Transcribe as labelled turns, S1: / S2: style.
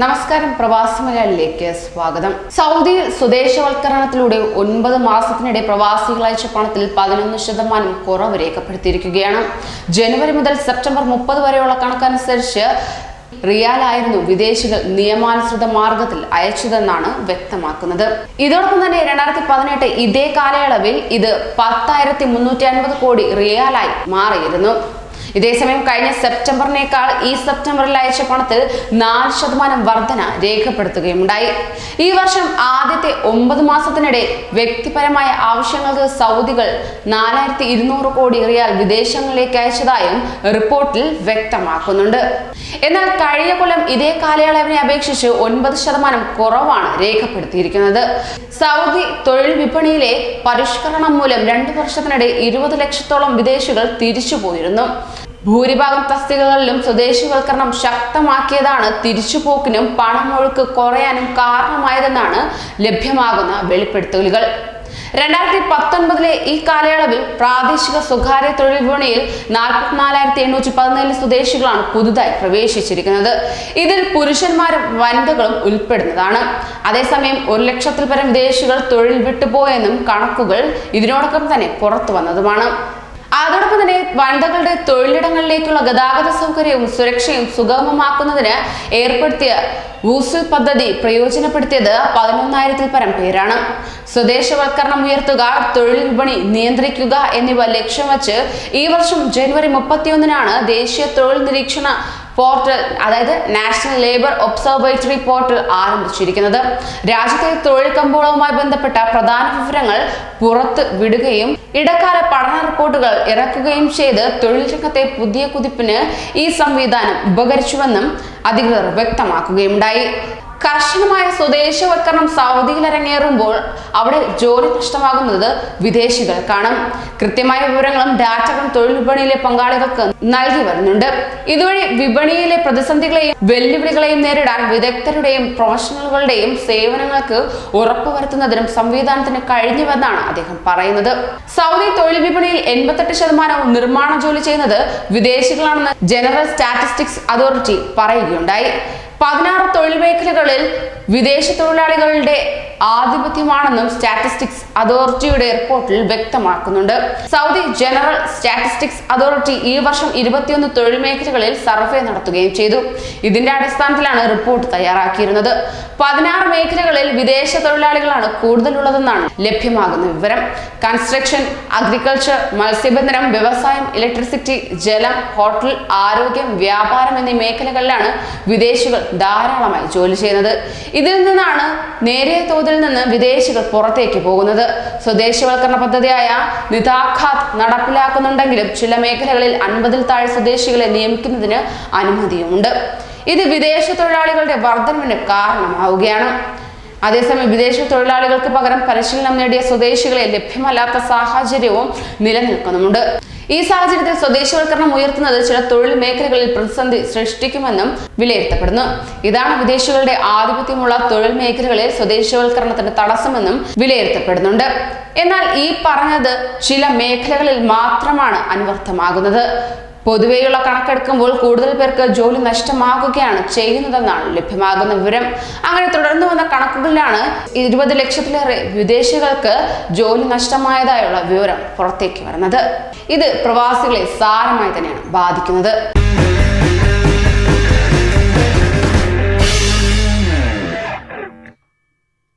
S1: നമസ്കാരം പ്രവാസി മലയാളിയിലേക്ക് സ്വാഗതം. സൗദിയിൽ സ്വദേശവൽക്കരണത്തിലൂടെ ഒൻപത് മാസത്തിനിടെ പ്രവാസികൾ അയച്ച പണത്തിൽ പതിനൊന്ന് ശതമാനം കുറവ് രേഖപ്പെടുത്തിയിരിക്കുകയാണ്. ജനുവരി മുതൽ സെപ്റ്റംബർ മുപ്പത് വരെയുള്ള കണക്കനുസരിച്ച് റിയാലായിരുന്നു വിദേശികൾ നിയമാനുസൃത മാർഗത്തിൽ അയച്ചതെന്നാണ് വ്യക്തമാക്കുന്നത്. ഇതോടൊപ്പം തന്നെ രണ്ടായിരത്തി പതിനെട്ട് ഇതേ കാലയളവിൽ ഇത് പത്തായിരത്തി മുന്നൂറ്റി അൻപത് കോടി റിയാലായി മാറിയിരുന്നു. ഇതേസമയം കഴിഞ്ഞ സെപ്റ്റംബറിനേക്കാൾ ഈ സെപ്റ്റംബറിൽ അയച്ച പണത്തിൽ നാല് ശതമാനം വർധന രേഖപ്പെടുത്തുകയുണ്ടായി ഈ വർഷം ആദ്യത്തെ ഒമ്പത് മാസത്തിനിടെ വ്യക്തിപരമായ ആവശ്യങ്ങൾക്ക് സൗദികൾ നാലായിരത്തി ഇരുന്നൂറ് കോടി റിയാൽ വിദേശങ്ങളിലേക്ക് അയച്ചതായും റിപ്പോർട്ടിൽ വ്യക്തമാക്കുന്നുണ്ട്. എന്നാൽ കഴിഞ്ഞ കൊല്ലം ഇതേ കാലയളവിനെ അപേക്ഷിച്ച് ഒൻപത് ശതമാനം കുറവാണ് രേഖപ്പെടുത്തിയിരിക്കുന്നത്. സൗദി തൊഴിൽ വിപണിയിലെ പരിഷ്കരണം മൂലം രണ്ടു വർഷത്തിനിടെ ഇരുപത് ലക്ഷത്തോളം വിദേശികൾ തിരിച്ചുപോയിരുന്നു. ഭൂരിഭാഗം തസ്തികകളിലും സ്വദേശിവൽക്കരണം ശക്തമാക്കിയതാണ് തിരിച്ചുപോക്കിനും പണമൊഴുക്ക് കുറയാനും കാരണമായതെന്നാണ് ലഭ്യമാകുന്ന വെളിപ്പെടുത്തലുകൾ. രണ്ടായിരത്തി പത്തൊൻപതിലെ ഈ കാലയളവിൽ പ്രാദേശിക സ്വകാര്യ തൊഴിൽ വിപണിയിൽ നാൽപ്പത്തിനാലായിരത്തി എണ്ണൂറ്റി പതിനേഴ് സ്വദേശികളാണ് പുതുതായി പ്രവേശിച്ചിരിക്കുന്നത്. ഇതിൽ പുരുഷന്മാരും വനിതകളും ഉൾപ്പെടുന്നതാണ്. അതേസമയം ഒരു ലക്ഷത്തിൽ പരം വിദേശികൾ തൊഴിൽ വിട്ടുപോയെന്നും കണക്കുകൾ ഇതിനോടൊപ്പം തന്നെ പുറത്തു വന്നതുമാണ് അതോടൊപ്പം തന്നെ വനിതകളുടെ തൊഴിലിടങ്ങളിലേക്കുള്ള ഗതാഗത സൗകര്യവും സുരക്ഷയും സുഗമമാക്കുന്നതിന് ഏർപ്പെടുത്തിയ വൂസിൽ പദ്ധതി പ്രയോജനപ്പെടുത്തിയത് പതിനൊന്നായിരത്തിൽ പരം പേരാണ്. സ്വദേശവൽക്കരണം ഉയർത്തുക തൊഴിൽ വിപണി നിയന്ത്രിക്കുക എന്നിവ ലക്ഷ്യം വച്ച് ഈ വർഷം ജനുവരി മുപ്പത്തിയൊന്നിനാണ് ദേശീയ തൊഴിൽ നിരീക്ഷണ പോർട്ടൽ അതായത് നാഷണൽ ലേബർ ഒബ്സർവേറ്ററി പോർട്ടൽ ആരംഭിച്ചിരിക്കുന്നത്. രാജ്യത്തെ തൊഴിൽ കമ്പോളവുമായി ബന്ധപ്പെട്ട പ്രധാന വിവരങ്ങൾ പുറത്ത് വിടുകയും ഇടക്കാല പഠന റിപ്പോർട്ടുകൾ ഇറക്കുകയും ചെയ്ത് തൊഴിൽ രംഗത്തെ പുതിയ കുതിപ്പിന് ഈ സംവിധാനം ഉപകരിച്ചുവെന്നും അധികൃതർ വ്യക്തമാക്കുകയുണ്ടായി കർശനമായ സ്വദേശവൽക്കരണം സൗദിയിൽ അരങ്ങേറുമ്പോൾ അവിടെ ജോലി നഷ്ടമാകുന്നത് കാണും കൃത്യമായ വിവരങ്ങളും ഡാറ്റകളും തൊഴിൽ വിപണിയിലെ പങ്കാളികൾക്ക് നൽകി വരുന്നുണ്ട്. ഇതുവഴി വിപണിയിലെ പ്രതിസന്ധികളെയും വെല്ലുവിളികളെയും നേരിടാൻ വിദഗ്ധരുടെയും പ്രൊഫഷണലുകളുടെയും സേവനങ്ങൾക്ക് ഉറപ്പുവരുത്തുന്നതിനും സംവിധാനത്തിന് കഴിഞ്ഞുവെന്നാണ് അദ്ദേഹം പറയുന്നത്. സൗദി തൊഴിൽ വിപണിയിൽ എൺപത്തെട്ട് ശതമാനവും നിർമ്മാണ ജോലി ചെയ്യുന്നത് വിദേശികളാണെന്ന് ജനറൽ സ്റ്റാറ്റിസ്റ്റിക്സ് അതോറിറ്റി പറയുകയുണ്ടായി. പതിനാറ് തൊഴിൽ മേഖലകളിൽ വിദേശ തൊഴിലാളികളുടെ ആധിപത്യമാണെന്നും സ്റ്റാറ്റിസ്റ്റിക്സ് അതോറിറ്റിയുടെ റിപ്പോർട്ടിൽ വ്യക്തമാക്കുന്നുണ്ട്. സൗദി ജനറൽ സ്റ്റാറ്റിസ്റ്റിക്സ് അതോറിറ്റി ഈ വർഷം ഇരുപത്തിയൊന്ന് തൊഴിൽ മേഖലകളിൽ സർവേ നടത്തുകയും ചെയ്തു. ഇതിന്റെ അടിസ്ഥാനത്തിലാണ് റിപ്പോർട്ട് തയ്യാറാക്കിയിരുന്നത്. പതിനാറ് മേഖലകളിൽ വിദേശ തൊഴിലാളികളാണ് കൂടുതലുള്ളതെന്നാണ് ലഭ്യമാകുന്ന വിവരം. കൺസ്ട്രക്ഷൻ അഗ്രികൾച്ചർ മത്സ്യബന്ധനം വ്യവസായം ഇലക്ട്രിസിറ്റി ജലം ഹോട്ടൽ ആരോഗ്യം വ്യാപാരം എന്നീ മേഖലകളിലാണ് വിദേശികൾ ധാരാളമായി ജോലി ചെയ്യുന്നത്. ഇതിൽ നിന്നാണ് നേരിയ തോതിൽ നിന്ന് വിദേശികൾ പുറത്തേക്ക് പോകുന്നത്. സ്വദേശവൽക്കരണ പദ്ധതിയായ നിതാഖാത്ത് നടപ്പിലാക്കുന്നുണ്ടെങ്കിലും ചില മേഖലകളിൽ അൻപതിൽ താഴെ സ്വദേശികളെ നിയമിക്കുന്നതിന് അനുമതിയുമുണ്ട്. ഇത് വിദേശ തൊഴിലാളികളുടെ വർധനവിന് കാരണമാവുകയാണ്. അതേസമയം വിദേശ തൊഴിലാളികൾക്ക് പകരം പരിശീലനം നേടിയ സ്വദേശികളെ ലഭ്യമല്ലാത്ത സാഹചര്യവും നിലനിൽക്കുന്നുമുണ്ട്. ഈ സാഹചര്യത്തിൽ സ്വദേശവൽക്കരണം ഉയർത്തുന്നത് ചില തൊഴിൽ മേഖലകളിൽ പ്രതിസന്ധി സൃഷ്ടിക്കുമെന്നും വിലയിരുത്തപ്പെടുന്നു. ഇതാണ് വിദേശികളുടെ ആധിപത്യമുള്ള തൊഴിൽ മേഖലകളിൽ സ്വദേശവൽക്കരണത്തിന് തടസ്സമെന്നും വിലയിരുത്തപ്പെടുന്നുണ്ട്. എന്നാൽ ഈ പറഞ്ഞത് ചില മേഖലകളിൽ മാത്രമാണ് അനുവർത്ഥമാകുന്നത് പൊതുവെയുള്ള കണക്കെടുക്കുമ്പോൾ കൂടുതൽ പേർക്ക് ജോലി നഷ്ടമാകുകയാണ് ചെയ്യുന്നതെന്നാണ് ലഭ്യമാകുന്ന വിവരം. അങ്ങനെ തുടർന്നു വന്ന കണക്കുകളിലാണ് ഇരുപത് ലക്ഷത്തിലേറെ വിദേശികൾക്ക് ജോലി നഷ്ടമായതായുള്ള വിവരം പുറത്തേക്ക് വരുന്നത്. ഇത് പ്രവാസികളെ സാരമായി തന്നെയാണ് ബാധിക്കുന്നത്.